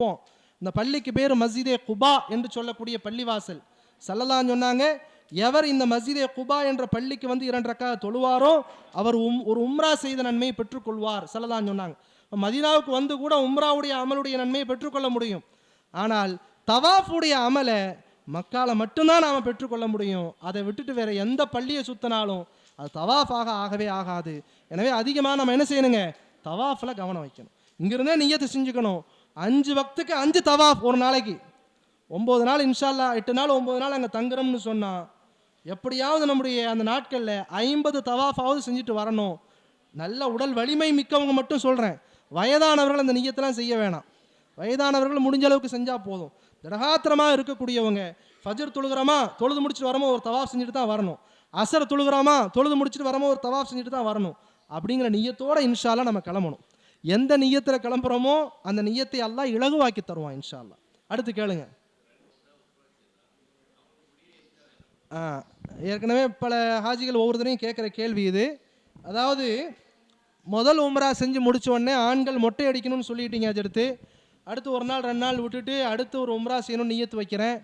போவோம். இந்த பள்ளிக்கு பேர் மஸ்ஜிதே குபா என்று சொல்லக்கூடிய பள்ளிவாசல். சல்லல்லாஹு சொன்னாங்க எவர் இந்த மஸ்ஜிதே குபா என்ற பள்ளிக்கு வந்து இரண்டு ரக்கா தொழுவாரோ அவர் உம் ஒரு உம்ரா செய்த நன்மையை பெற்றுக்கொள்வார். சல்லல்லாஹு சொன்னாங்க. மதினாவுக்கு வந்து கூட உம்ராவுடைய அமலுடைய நன்மையை பெற்றுக்கொள்ள முடியும். ஆனால் தவாஃபுடைய அமலை மக்கால மட்டும்தான் நாம் பெற்றுக்கொள்ள முடியும். அதை விட்டுட்டு வேற எந்த பள்ளியை சுத்தினாலும் அது தவாஃபாக ஆகவே ஆகாது. எனவே அதிகமாக நம்ம என்ன செய்யணுங்க? தவாஃபில் கவனம் வைக்கணும். இங்கிருந்தே நீயத்தை செஞ்சுக்கணும். அஞ்சு வக்துக்கு அஞ்சு தவாஃப் ஒரு நாளைக்கு. ஒம்பது நாள் இன்ஷால்லா எட்டு நாள் ஒம்பது நாள் அங்கே தங்குறோம்னு சொன்னால் எப்படியாவது நம்முடைய அந்த நாட்களில் ஐம்பது தவாஃபாவது செஞ்சுட்டு வரணும். நல்ல உடல் வலிமை மிக்கவங்க மட்டும் சொல்கிறேன் வயதானவர்கள் அந்த நீயத்தெல்லாம் செய்ய வேணாம். வயதானவர்கள் முடிஞ்ச அளவுக்கு செஞ்சால் போதும். திடகாத்திரமாக இருக்கக்கூடியவங்க ஃபஜர் தொழுகிறோமா தொழுது முடிச்சுட்டு வரமோ ஒரு தவாஃப் செஞ்சுட்டு தான் வரணும். அசர் தொழுகிறோமா தொழுது முடிச்சுட்டு வரமோ ஒரு தவாஃப் செஞ்சுட்டு தான் வரணும். அப்படிங்கிற நீயத்தோடு இன்ஷாலாக நம்ம கிளம்பணும். எந்த நியத்தில் கிளம்புறோமோ அந்த நீயத்தை எல்லாம் இலகுவாக்கி தருவான் இன்ஷால்லா அடுத்து கேளுங்க. ஏற்கனவே பல ஹாஜிகள் ஒவ்வொருத்தரையும் கேட்குற கேள்வி இது. அதாவது முதல் உம்ரா செஞ்சு முடிச்ச உடனே ஆண்கள் மொட்டை அடிக்கணும்னு சொல்லிட்டீங்க அடுத்து அடுத்து ஒரு நாள் ரெண்டு நாள் விட்டுட்டு அடுத்து ஒரு உம்ரா செய்யணும்னு நீயத்து வைக்கிறேன்.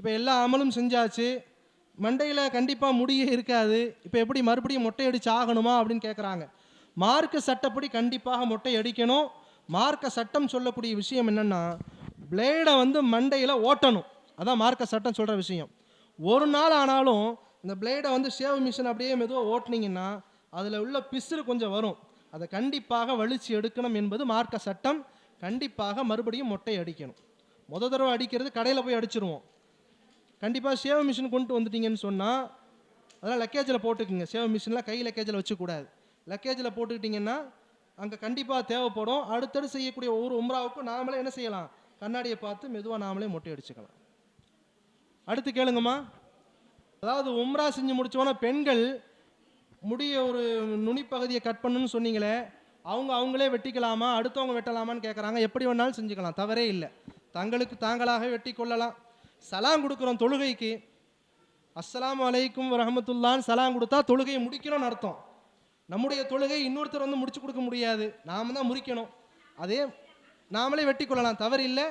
இப்போ எல்லா அமலும் செஞ்சாச்சு. மண்டையில் கண்டிப்பாக முடியே இருக்காது. இப்போ எப்படி மறுபடியும் மொட்டை அடிச்சு ஆகணுமா அப்படின்னு கேட்குறாங்க மார்க்க சட்டப்படி கண்டிப்பாக மொட்டை அடிக்கணும். மார்க்க சட்டம் சொல்லக்கூடிய விஷயம் என்னென்னா பிளேடை வந்து மண்டையில் ஓட்டணும். அதான் மார்க்க சட்டம் சொல்கிற விஷயம். ஒரு நாள் ஆனாலும் இந்த பிளேடை வந்து ஷேவ் மிஷின் அப்படியே மெதுவாக ஓட்டுனீங்கன்னா அதில் உள்ள பிசுறு கொஞ்சம் வரும். அதை கண்டிப்பாக வலிச்சு எடுக்கணும் என்பது மார்க்க சட்டம். கண்டிப்பாக மறுபடியும் மொட்டை அடிக்கணும். முத தடவை அடிக்கிறது கடையில் போய் அடிச்சிருவோம். கண்டிப்பாக சேவ் மிஷின் கொண்டு வந்துட்டீங்கன்னு சொன்னால் அதெல்லாம் லக்கேஜில் போட்டுக்குங்க. சேவ் மிஷின்லாம் கை லக்கேஜில் வச்சுக்கூடாது லக்கேஜில் போட்டுக்கிட்டிங்கன்னா அங்கே கண்டிப்பாக தேவைப்படும். அடுத்தடுத்து செய்யக்கூடிய ஒவ்வொரு உம்ராவுக்கும் நாமளே என்ன செய்யலாம்? கண்ணாடியை பார்த்து மெதுவாக நாமளே மொட்டை அடிச்சுக்கலாம். அடுத்து கேளுங்கம்மா. அதாவது உம்ரா செஞ்சு முடித்தோன்னா பெண்கள் முடிய ஒரு நுனிப்பகுதியை கட் பண்ணுன்னு சொன்னீங்களே அவங்க அவங்களே வெட்டிக்கலாமா? அடுத்தவங்க வெட்டலாமான்னு கேட்குறாங்க எப்படி வேணாலும் செஞ்சுக்கலாம். தவறே இல்லை. தங்களுக்கு தாங்களாக வெட்டி கொள்ளலாம். சலாம் கொடுக்குறோம் தொழுகைக்கு. அஸ்லாம் அலைக்கும் வரஹமத்துல்லான்னு சலாம் கொடுத்தா தொழுகையை முடிக்கணும்னு அர்த்தம். நம்முடைய தொழுகை இன்னொருத்தர் வந்து முடிச்சு கொடுக்க முடியாது. நாம தான் முறிக்கணும். அதே நாமளே வெட்டி கொள்ளலாம். தவறு இல்லை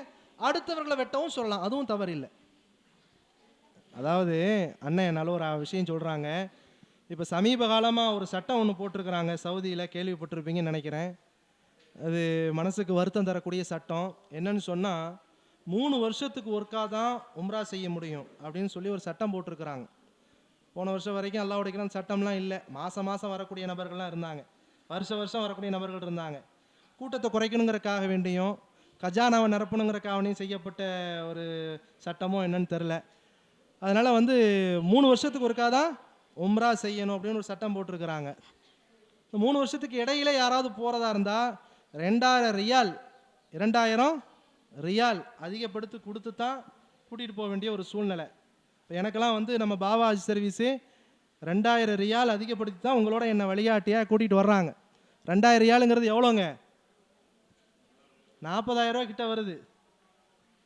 அடுத்தவர்களை வெட்டவும் சொல்லலாம். அதுவும் தவறு இல்லை அதாவது அண்ணன் என்னால் ஒரு விஷயம் சொல்கிறாங்க இப்போ சமீப காலமாக ஒரு சட்டம் ஒன்று போட்டிருக்கிறாங்க. சவுதியில் கேள்விப்பட்டிருப்பீங்கன்னு நினைக்கிறேன். அது மனசுக்கு வருத்தம் தரக்கூடிய சட்டம். என்னன்னு சொன்னால் மூணு வருஷத்துக்கு ஒருக்கா தான் உம்ரா செய்ய முடியும் அப்படின்னு சொல்லி ஒரு சட்டம் போட்டிருக்கிறாங்க. போன வருஷம் வரைக்கும் அல்லா உடைக்கிற சட்டம்லாம் இல்லை. மாதம் மாதம் வரக்கூடிய நபர்கள்லாம் இருந்தாங்க. வருஷம் வருஷம் வரக்கூடிய நபர்கள் இருந்தாங்க. கூட்டத்தை குறைக்கணுங்கிறக்காக வேண்டியும் கஜானாவை நிரப்பணுங்கிறக்காக செய்யப்பட்ட ஒரு சட்டமோ என்னன்னு தெரில அதனால் வந்து மூணு வருஷத்துக்கு ஒருக்கா தான் உம்ரா செய்யணும் அப்படின்னு ஒரு சட்டம் போட்டிருக்கிறாங்க. இந்த மூணு வருஷத்துக்கு இடையில யாராவது போகிறதா இருந்தால் ரெண்டாயிரம் ரியால் இரண்டாயிரம் ரியால் அதிகப்படுத்தி கொடுத்து தான் கூட்டிகிட்டு போக வேண்டிய ஒரு சூழ்நிலை. எனக்கெல்லாம் வந்து நம்ம பாபா சர்வீஸு ரெண்டாயிரம் ரியால் அதிகப்படுத்தி தான் உங்களோட என்னை வழிகாட்டியாக கூட்டிகிட்டு வர்றாங்க. ரெண்டாயிரம் ரியாலுங்கிறது எவ்வளோங்க? நாற்பதாயிரரூவா கிட்ட வருது.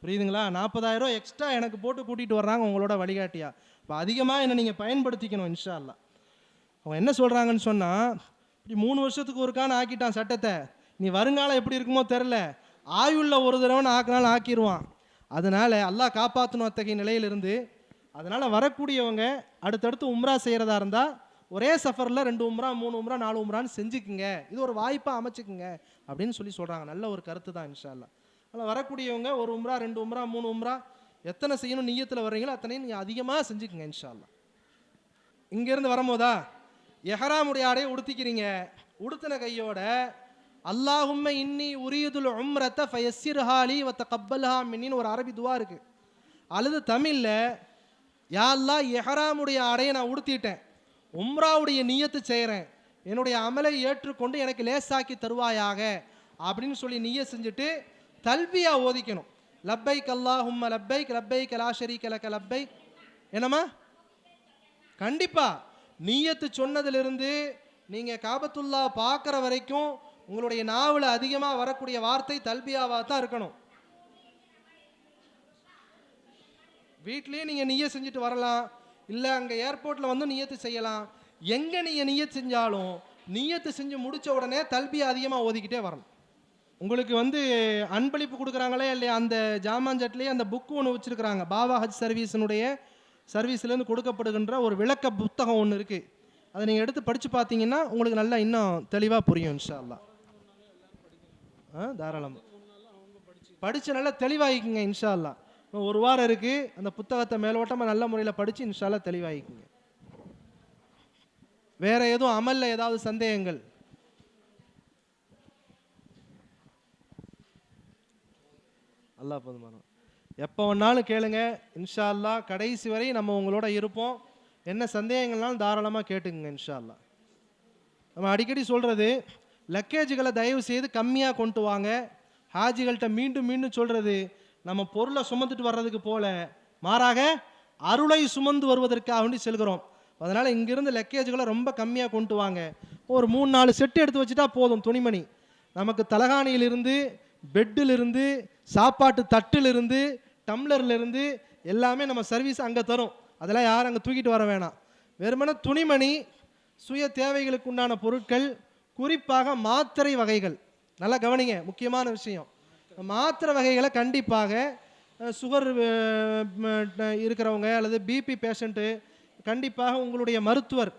புரியுதுங்களா? நாற்பதாயிரரூவா எக்ஸ்ட்ரா எனக்கு போட்டு கூட்டிகிட்டு வர்றாங்க உங்களோட வழிகாட்டியா. இப்போ அதிகமாக என்னை நீங்கள் பயன்படுத்திக்கணும் இன்ஷா அவன் அவங்க என்ன சொல்கிறாங்கன்னு சொன்னால் இப்படி மூணு வருஷத்துக்கு ஒருக்கான ஆக்கிட்டான் சட்டத்தை. நீ வருங்காலம் எப்படி இருக்குமோ தெரில ஆயுள்ள ஒரு தடவை ஆக்கினாலும் ஆக்கிடுவான் அதனால் அல்லாஹ் காப்பாற்றணும் அத்தகைய நிலையிலிருந்து அதனால் வரக்கூடியவங்க அடுத்தடுத்து உம்ரா செய்கிறதா இருந்தால் ஒரே சஃபரில் ரெண்டு உம்ரா மூணு உம்ரா நாலு உம்ரான்னு செஞ்சுக்குங்க. இது ஒரு வாய்ப்பாக அமைச்சுக்குங்க அப்படின்னு சொல்லி சொல்கிறாங்க நல்ல ஒரு கருத்து தான் இன்ஷால்லா ஆனால் வரக்கூடியவங்க ஒரு உம்ரா ரெண்டு உம்ரா மூணு உம்ரா எத்தனை செய்யணும் நீயத்தில் வர்றீங்களோ அத்தனையும் நீங்கள் அதிகமாக செஞ்சுக்குங்க இன்ஷால்லா இங்கேருந்து வரும்போதா எஹராமுடைய ஆடையை உடுத்திக்கிறீங்க. உடுத்தின கையோட அல்லாஹும்ம இன்னி உரியதுல் ஃபயசிர் ஹாலி வத்த கப்பல் மின்னின்னு ஒரு அரபி துவா இருக்குது அல்லது தமிழில் யா எஹராமுடைய அடையை நான் உடுத்திட்டேன். உம்ராவுடைய நீயத்து செய்கிறேன் என்னுடைய அமலை ஏற்றுக்கொண்டு எனக்கு லேசாக்கி தருவாயாக அப்படின்னு சொல்லி நீய செஞ்சுட்டு தல்பியா ஓதிக்கணும். லப்பைக் அல்லாஹும்ம லப்பைக் லப்பைக் லா ஷரீக லக லப்பைக். என்னம்மா? கண்டிப்பாக நீயத்து சொன்னதிலிருந்து நீங்கள் காபத்துல்லா பார்க்குற வரைக்கும் உங்களுடைய நாவில் அதிகமாக வரக்கூடிய வார்த்தை தல்பியாவாக தான் இருக்கணும். வீட்லேயே நீங்கள் நீயே செஞ்சுட்டு வரலாம். இல்லை அங்கே ஏர்போர்ட்டில் வந்து நியத்து செய்யலாம். எங்கே நீங்கள் நியத்து செஞ்சாலும் நியத்து செஞ்சு முடித்த உடனே தல்பி அதிகமாக ஓதிக்கிட்டே வரணும். உங்களுக்கு வந்து அன்பளிப்பு கொடுக்குறாங்களே இல்லையா? அந்த ஜாமான்ஜட்லேயே அந்த புக்கு ஒன்று வச்சுருக்குறாங்க. பாபா ஹஜ் சர்வீஸினுடைய சர்வீஸ்லேருந்து கொடுக்கப்படுகின்ற ஒரு விளக்க புத்தகம் ஒன்று இருக்குது அதை நீங்கள் எடுத்து படித்து பார்த்தீங்கன்னா உங்களுக்கு நல்லா இன்னும் தெளிவாக புரியும் இன்ஷா ஆ தாராளமாக படித்து நல்லா தெளிவாகிக்குங்க இன்ஷா ஒரு வாரம் இருக்குது அந்த புத்தகத்தை மேலோட்டமாக நல்ல முறையில் படித்து இன்ஷால்லாம் தெளிவாகிக்குங்க வேற எதுவும் அமல்ல ஏதாவது சந்தேகங்கள்? அல்லா போதுமான எப்போ வேணாலும் கேளுங்க. இன்ஷா அல்லா கடைசி வரை நம்ம உங்களோட இருப்போம். என்ன சந்தேகங்கள்னாலும் தாராளமாக கேட்டுக்குங்க இன்ஷா அல்லா நம்ம அடிக்கடி சொல்கிறது லக்கேஜுகளை தயவு செய்து கம்மியாக கொண்டு வாங்க. ஹாஜிகள்கிட்ட மீண்டும் மீண்டும் சொல்கிறது நம்ம பொருளை சுமந்துட்டு வர்றதுக்கு போல. மாறாக அருளை சுமந்து வருவதற்காக வேண்டி செல்கிறோம். அதனால் இங்கிருந்து லக்கேஜ்களை ரொம்ப கம்மியாக கொண்டு வாங்க. ஒரு மூணு நாலு செட்டு எடுத்து வச்சுட்டா போதும் துணிமணி. நமக்கு தலகாணியிலிருந்து பெட்டிலிருந்து சாப்பாட்டு தட்டிலிருந்து டம்ளர்லேருந்து எல்லாமே நம்ம சர்வீஸ் அங்கே தரும். அதெல்லாம் யாரும் அங்கே தூக்கிட்டு வர வேணாம். வெறுமனே துணிமணி சுய தேவைகளுக்கு உண்டான பொருட்கள் குறிப்பாக மாத்திரை வகைகள். நல்லா கவனிங்க முக்கியமான விஷயம். மாத்திரை வகைகளை கண்டிப்பாக சுகர் இருக்கிறவங்க அல்லது பிபி பேஷண்ட்டு கண்டிப்பாக உங்களுடைய மருத்துவர்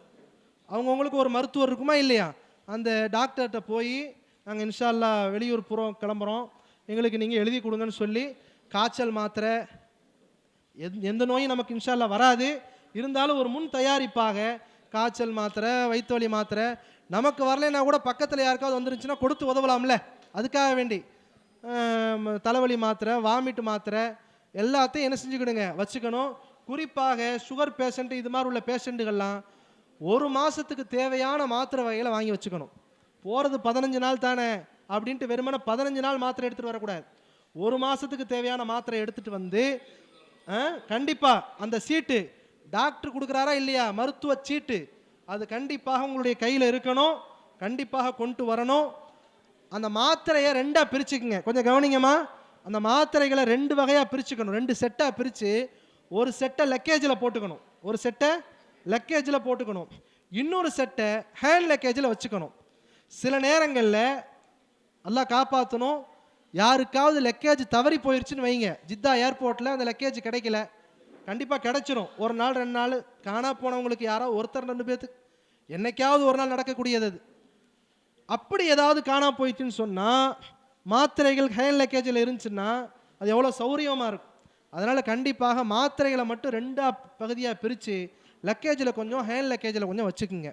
அவங்கவுங்களுக்கு ஒரு மருத்துவர் இருக்குமா இல்லையா? அந்த டாக்டர்கிட்ட போய் நாங்கள் இன்ஷால்லா வெளியூர் புறம் கிளம்புறோம். எங்களுக்கு நீங்கள் எழுதி கொடுங்கன்னு சொல்லி காய்ச்சல் மாத்திரை எந் எந்த நோயும் நமக்கு இன்ஷால்லா வராது. இருந்தாலும் ஒரு முன் தயாரிப்பாக காய்ச்சல் மாத்திரை வயிற்று வலி மாத்திரை நமக்கு வரலைன்னா கூட பக்கத்தில் யாருக்காவது வந்துருந்துச்சுன்னா கொடுத்து உதவலாம்ல. அதுக்காக வேண்டி. தலைவலி மாத்திரை வாமிட் மாத்திரை எல்லாத்தையும் என்ன செஞ்சுக்கிடுங்க வச்சுக்கணும். குறிப்பாக சுகர் பேஷண்ட்டு இது மாதிரி உள்ள பேஷண்ட்டுகள்லாம் ஒரு மாதத்துக்கு தேவையான மாத்திரை வகைகளை வாங்கி வச்சுக்கணும். போகிறது பதினஞ்சு நாள் தானே அப்படின்ட்டு வெறுமனே பதினஞ்சு நாள் மாத்திரை எடுத்துகிட்டு வரக்கூடாது. ஒரு மாதத்துக்கு தேவையான மாத்திரை எடுத்துகிட்டு வந்து கண்டிப்பாக அந்த சீட்டு டாக்டர் கொடுக்குறாரா இல்லையா மருத்துவ சீட்டு அது கண்டிப்பாக உங்களுடைய கையில் இருக்கணும். கண்டிப்பாக கொண்டு வரணும். அந்த மாத்திரையை ரெண்டாக பிரிச்சுக்குங்க. கொஞ்சம் கவனிங்கம்மா. அந்த மாத்திரைகளை ரெண்டு வகையாக பிரிச்சுக்கணும். ரெண்டு செட்டாக பிரித்து ஒரு செட்டை லக்கேஜில் போட்டுக்கணும். ஒரு செட்டை லக்கேஜில் போட்டுக்கணும். இன்னொரு செட்டை ஹேண்ட் லக்கேஜில் வச்சுக்கணும். சில நேரங்களில் எல்லாம் காப்பாற்றணும் யாருக்காவது லக்கேஜ் தவறி போயிடுச்சுன்னு வைங்க. ஜித்தா ஏர்போர்ட்டில் அந்த லக்கேஜ் கிடைக்கல. கண்டிப்பாக கிடைச்சிரும். ஒரு நாள் ரெண்டு நாள் காணா போனவங்களுக்கு யாரோ ஒருத்தர் ரெண்டு பேர்த்துக்கு. என்னைக்காவது ஒரு நாள் நடக்கக்கூடியது அது. அப்படி ஏதாவது காணா போயிடுச்சுன்னு சொன்னால் மாத்திரைகள் ஹேண்ட் லக்கேஜில் இருந்துச்சுன்னா அது எவ்வளோ சௌரியமாக இருக்கும். அதனால் கண்டிப்பாக மாத்திரைகளை மட்டும் ரெண்டாக பகுதியாக பிரித்து லக்கேஜில் கொஞ்சம் ஹேண்ட் லக்கேஜில் கொஞ்சம் வச்சுக்குங்க.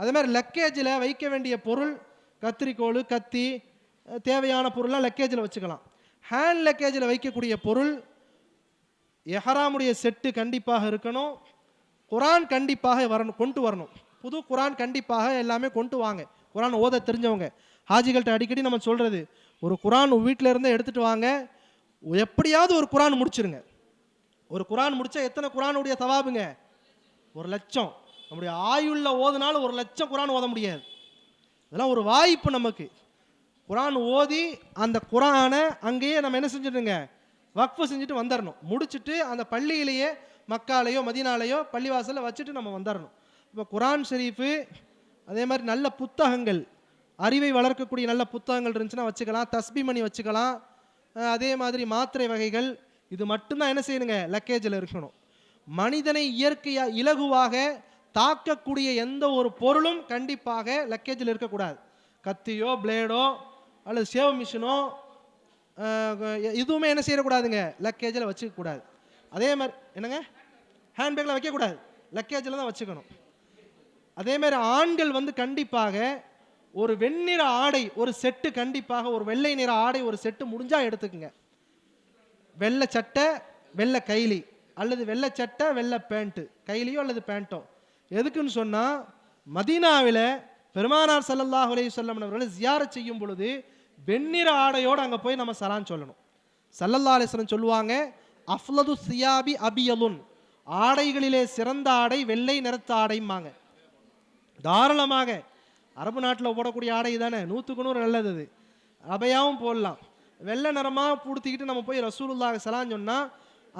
அதே மாதிரி லக்கேஜில் வைக்க வேண்டிய பொருள் கத்திரிக்கோல் கத்தி தேவையான பொருள்லாம் லக்கேஜில் வச்சுக்கலாம். ஹேண்ட் லக்கேஜில் வைக்கக்கூடிய பொருள் எஹராமுடைய செட்டு கண்டிப்பாக இருக்கணும். குரான் கண்டிப்பாக வரணும் கொண்டு வரணும். புது குரான் கண்டிப்பாக எல்லாமே கொண்டு வாங்க. குரான் ஓத தெரிஞ்சவங்க. ஹாஜிகள்கிட்ட அடிக்கடி நம்ம சொல்கிறது ஒரு குரான் வீட்டில் இருந்தே எடுத்துகிட்டு வாங்க எப்படியாவது ஒரு குரான் முடிச்சிருங்க. ஒரு குரான் முடித்தா எத்தனை குரானுடைய தவாபுங்க? ஒரு லட்சம். நம்முடைய ஆயுள்ள ஓதுனாலும் ஒரு லட்சம் குரான் ஓத முடியாது. இதெல்லாம் ஒரு வாய்ப்பு நமக்கு. குரான் ஓதி அந்த குரானை அங்கேயே நம்ம என்ன செஞ்சிடுங்க வக்ஃபு செஞ்சுட்டு வந்துடணும் முடிச்சுட்டு அந்த பள்ளியிலேயே மக்காலையோ மதினாலேயோ பள்ளிவாசலில் வச்சுட்டு நம்ம வந்துடணும் இப்போ குரான் ஷெரீஃபு அதே மாதிரி நல்ல புத்தகங்கள். அறிவை வளர்க்கக்கூடிய நல்ல புத்தகங்கள் இருந்துச்சுன்னா வச்சுக்கலாம். தஸ்பி மணி வச்சுக்கலாம். அதே மாதிரி மாத்திரை வகைகள். இது மட்டும்தான் என்ன செய்யணுங்க? லக்கேஜில் இருக்கணும். மனிதனை இயற்கையாக இலகுவாக தாக்கக்கூடிய எந்த ஒரு பொருளும் கண்டிப்பாக லக்கேஜில் இருக்கக்கூடாது. கத்தியோ பிளேடோ அல்லது சேவ் மிஷினோ இதுவுமே என்ன செய்யக்கூடாதுங்க? லக்கேஜில் வச்சுக்கக்கூடாது. அதே மாதிரி என்னங்க? ஹேண்ட்பேக்கில் வைக்கக்கூடாது. லக்கேஜில் தான் வச்சுக்கணும். அதே மாதிரி ஆண்கள் வந்து கண்டிப்பாக ஒரு வெண்ணிற ஆடை ஒரு செட்டு கண்டிப்பாக ஒரு வெள்ளை நிற ஆடை ஒரு செட்டு முடிஞ்சா எடுத்துக்குங்க. வெள்ளை சட்டை வெள்ளை கைலி அல்லது வெள்ளை சட்டை வெள்ளை பேண்ட்டு கைலியோ அல்லது பேண்ட்டோ. எதுக்குன்னு சொன்னால் மதீனாவில் பெருமானார் சல்லல்லாஹ் அலைஹி வஸல்லம் அவர்களை ஜியாரத் செய்யும் பொழுது வெண்ணிற ஆடையோடு அங்கே போய் நம்ம சலான் சொல்லணும். சல்லல்லா அலைஹி சொல்லுவாங்க அஃப்லது சியாபி அபியலுன் ஆடைகளிலே சிறந்த ஆடை வெள்ளை நிறத்த ஆடைம்பாங்க. தாராளமாக. அரபு நாட்டில் போடக்கூடிய ஆடை தானே நூற்றுக்கு நூறு நல்லது அது. அபையாவும் போடலாம். வெள்ளை நிறமாக பூடுத்திக்கிட்டு நம்ம போய் ரசூலுல்லாக சலான் சொன்னால்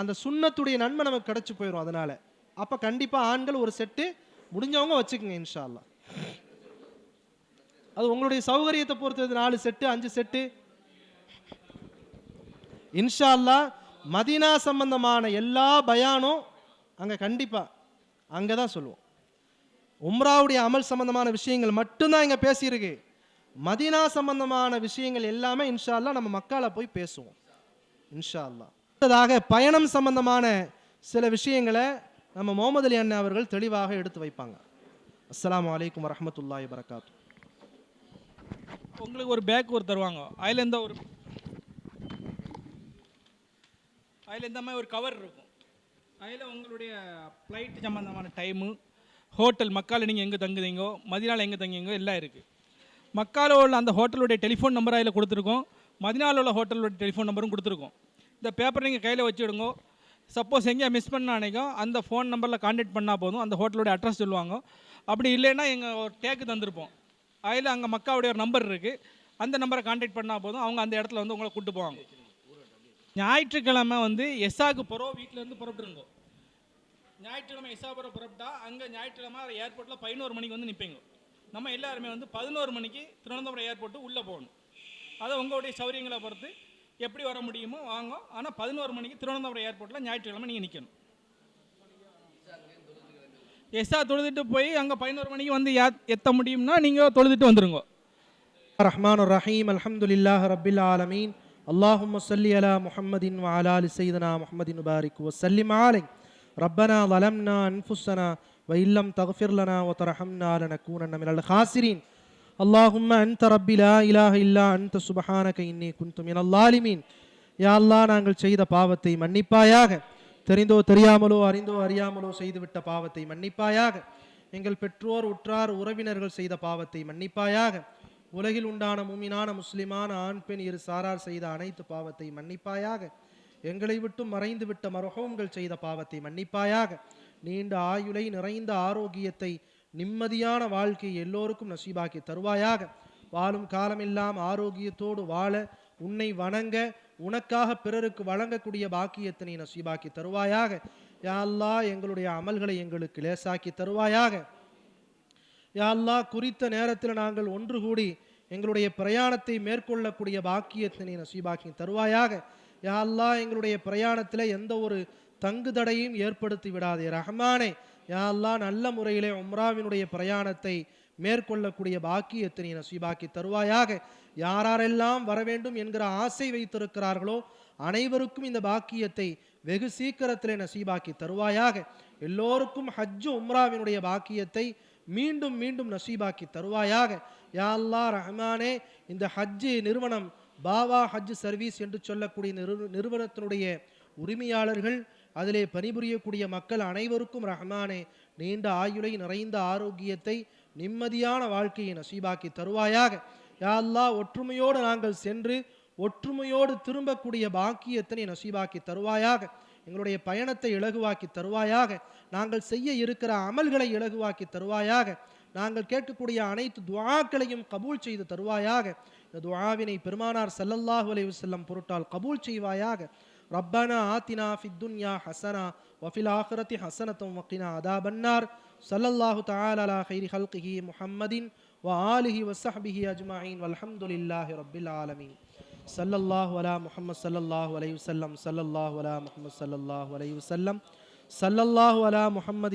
அந்த சுண்ணத்துடைய நன்மை நமக்கு கிடச்சி போயிடும் அதனால். அப்போ கண்டிப்பாக ஆண்கள் ஒரு செட்டு முடிஞ்சவங்க வச்சுக்கோங்க இன்ஷால்லா அது உங்களுடைய சௌகரியத்தை பொறுத்தது நாலு செட்டு அஞ்சு செட்டு இன்ஷா மதினா மதீனா சம்பந்தமான எல்லா பயானும் அங்கே கண்டிப்பாக அங்கே தான் சொல்லுவோம். உம்ராவுடைய அமல் சம்பந்தமான விஷயங்கள் மட்டும்தான் இங்கே பேசியிருக்கு. மதீனா சம்பந்தமான விஷயங்கள் எல்லாமே இன்ஷா நம்ம மக்களை போய் பேசுவோம். இன்ஷா அல்லா அடுத்ததாக பயணம் சம்பந்தமான சில விஷயங்களை நம்ம முகமது அலி அண்ணா அவர்கள் தெளிவாக எடுத்து வைப்பாங்க. அஸ்லாம் வலைக்கம் வரஹ்மத்துல்லாஹி வரகாத்து உங்களுக்கு ஒரு பேக் ஒரு தருவாங்க. அதில் எந்த ஒரு அதில் இந்த மாதிரி ஒரு கவர் இருக்கும். அதில் உங்களுடைய ஃப்ளைட் சம்மந்தமான டைமு ஹோட்டல் மக்கால் நீங்கள் எங்கே தங்குதீங்கோ மதினாவில் எங்கே தங்குவீங்கோ எல்லாம் இருக்குது மக்கால உள்ள அந்த ஹோட்டலுடைய டெலிஃபோன் நம்பர் அதில் கொடுத்துருக்கோம். மதினாவில் உள்ள ஹோட்டலுடைய டெலிஃபோன் நம்பரும் கொடுத்துருக்கோம். இந்த பேப்பர் நீங்கள் கையில் வச்சுடுங்க. சப்போஸ் எங்கேயா மிஸ் பண்ண அன்னைக்கும் அந்த ஃபோன் நம்பரில் காண்டாக்ட் பண்ணால் போதும். அந்த ஹோட்டலோட அட்ரஸ் சொல்லுவாங்க. அப்படி இல்லைன்னா எங்கள் ஒரு டேக்கு தந்திருப்போம். அதில் அங்கே மக்காவுடைய ஒரு நம்பர் இருக்குது அந்த நம்பரை காண்டாக்ட் பண்ணால் போதும். அவங்க அந்த இடத்துல வந்து உங்களை கூப்பிட்டு போவாங்க. ஞாயிற்றுக்கிழமை வந்து எஸ்ஸாக்கு போகிறோம் வீட்டிலேருந்து புறப்பட்டுருங்கோ ஞாயிற்றுக்கிழமை இசாபுரம் புறப்பட்டா அங்கே ஞாயிற்றுக்கிழமை ஏர்போர்ட்டில் பதினோரு மணிக்கு வந்து நிற்பீங்க நம்ம எல்லாருமே வந்து பதினோரு மணிக்கு திருவனந்தபுரம் ஏர்போர்ட்டு உள்ளே போகணும். அதை உங்களுடைய சௌரியங்களை பொறுத்து எப்படி வர முடியுமோ வாங்க. ஆனால் பதினோரு மணிக்கு திருவனந்தபுரம் ஏர்போர்ட்டில் ஞாயிற்றுக்கிழமை நீங்கள் நிற்கணும் எஸ்ஸா தொழுதுட்டு போய் அங்கே பதினோரு மணிக்கு வந்து எத்த முடியும்னா நீங்கள் தொழுதுட்டு வந்துருங்க. ரஹ்மான் ரஹீம் அல்ஹம்துலில்லாஹ் ரபில் ஆலமீன். அல்லாஹும் சொல்லி அலா முஹம்மதின் வாலாலி செய்தனா முஹம்மதின் பாரிக் வசல்லிம் ஆலை وسلم عليه ربنا ظلمنا انفسنا وان لم تغفر لنا وترحمنا لنكونن من الخاسرين اللهم انت ربي لا اله الا انت سبحانك اني كنت من الظالمين யா அல்லாஹ் நாங்கள் செய்த பாவத்தை மன்னிப்பாயாக தெரிந்தோ தெரியாமலோ அறிந்தோ அறியாமலோ செய்துவிட்ட பாவத்தை மன்னிப்பாயாக எங்கள் பெற்றோர் உற்றார் உறவினர்கள் செய்த பாவத்தை மன்னிப்பாயாக உலகில் உண்டான முமினான முஸ்லிமான ஆண் பெண் இரு சாரார் செய்த அனைத்து பாவத்தை மன்னிப்பாயாக எங்களை விட்டு மறைந்து விட்ட மரஹோம்கள் செய்த பாவத்தை மன்னிப்பாயாக. நீண்ட ஆயுளை நிறைந்த ஆரோக்கியத்தை நிம்மதியான வாழ்க்கை எல்லோருக்கும் நசீபாக்கி தருவாயாக. வாழும் காலமெல்லாம் ஆரோக்கியத்தோடு வாழ உன்னை வணங்க உனக்காக பிறருக்கு வழங்கக்கூடிய பாக்கியத்தினை நசீபாக்கி தருவாயாக. யாழ்லா எங்களுடைய அமல்களை எங்களுக்கு லேசாக்கி தருவாயாக. யா அல்லாஹ் குறித்த நேரத்தில் நாங்கள் ஒன்று கூடி எங்களுடைய பிரயாணத்தை மேற்கொள்ளக்கூடிய பாக்கியத்தினை நசீபாக்கி தருவாயாக. யா எங்களுடைய பிரயாணத்தில் எந்த ஒரு தங்கு தடையும் ஏற்படுத்தி விடாதே. ரஹ்மானே யா நல்ல முறையிலே உம்ராவினுடைய பிரயாணத்தை மேற்கொள்ளக்கூடிய பாக்கியத்தை நீ நசீபாக்கி தருவாயாக. யாரெல்லாம் வர வேண்டும் என்கிற ஆசை வைத்திருக்கிறார்களோ அனைவருக்கும் இந்த பாக்கியத்தை வெகு சீக்கிரத்திலே நசீபாக்கி தருவாயாக. எல்லோருக்கும் ஹஜ்ஜு உம்ராவினுடைய பாக்கியத்தை மீண்டும் மீண்டும் நசீபாக்கி தருவாயாக. யா அல்லா ரஹ்மானே இந்த ஹஜ்ஜு நிறுவனம் பாவா ஹஜ் சர்வீஸ் என்று சொல்லக்கூடிய நிறு நிறுவனத்தினுடைய உரிமையாளர்கள் அதிலே பணிபுரியக்கூடிய மக்கள் அனைவருக்கும் ரஹ்மானே நீண்ட ஆயுளை நிறைந்த ஆரோக்கியத்தை நிம்மதியான வாழ்க்கையை நசீபாக்கி தருவாயாக. யா அல்லாஹ் ஒற்றுமையோடு நாங்கள் சென்று ஒற்றுமையோடு திரும்பக்கூடிய பாக்கியத்தினை நசீபாக்கி தருவாயாக. எங்களுடைய பயணத்தை இலகுவாக்கி தருவாயாக. நாங்கள் செய்ய இருக்கிற அமல்களை இலகுவாக்கி தருவாயாக. நாங்கள் கேட்கக்கூடிய அனைத்து துவாக்களையும் கபூல் செய்து தருவாயாக. இந்த துவாவினை பெருமானார் சல்லல்லாஹு அலைஹி வஸல்லம் பொருட்டால் கபூல் செய்வாயாக. ரப்பனா ஆத்தினா ஃபித்துன்யா ஹசனா வஃபில் ஆஹிரத்தி ஹசனத்தும் வக்கினா அதா பன்னார் சல்லல்லாஹு தாலா ஹைரி ஹல்கிஹி முஹம்மதின் وآله وصحبه أجمعين والحمد لله رب العالمين صلى الله على محمد صلى الله عليه وسلم صلى الله على محمد صلى الله عليه وسلم صلى الله على محمد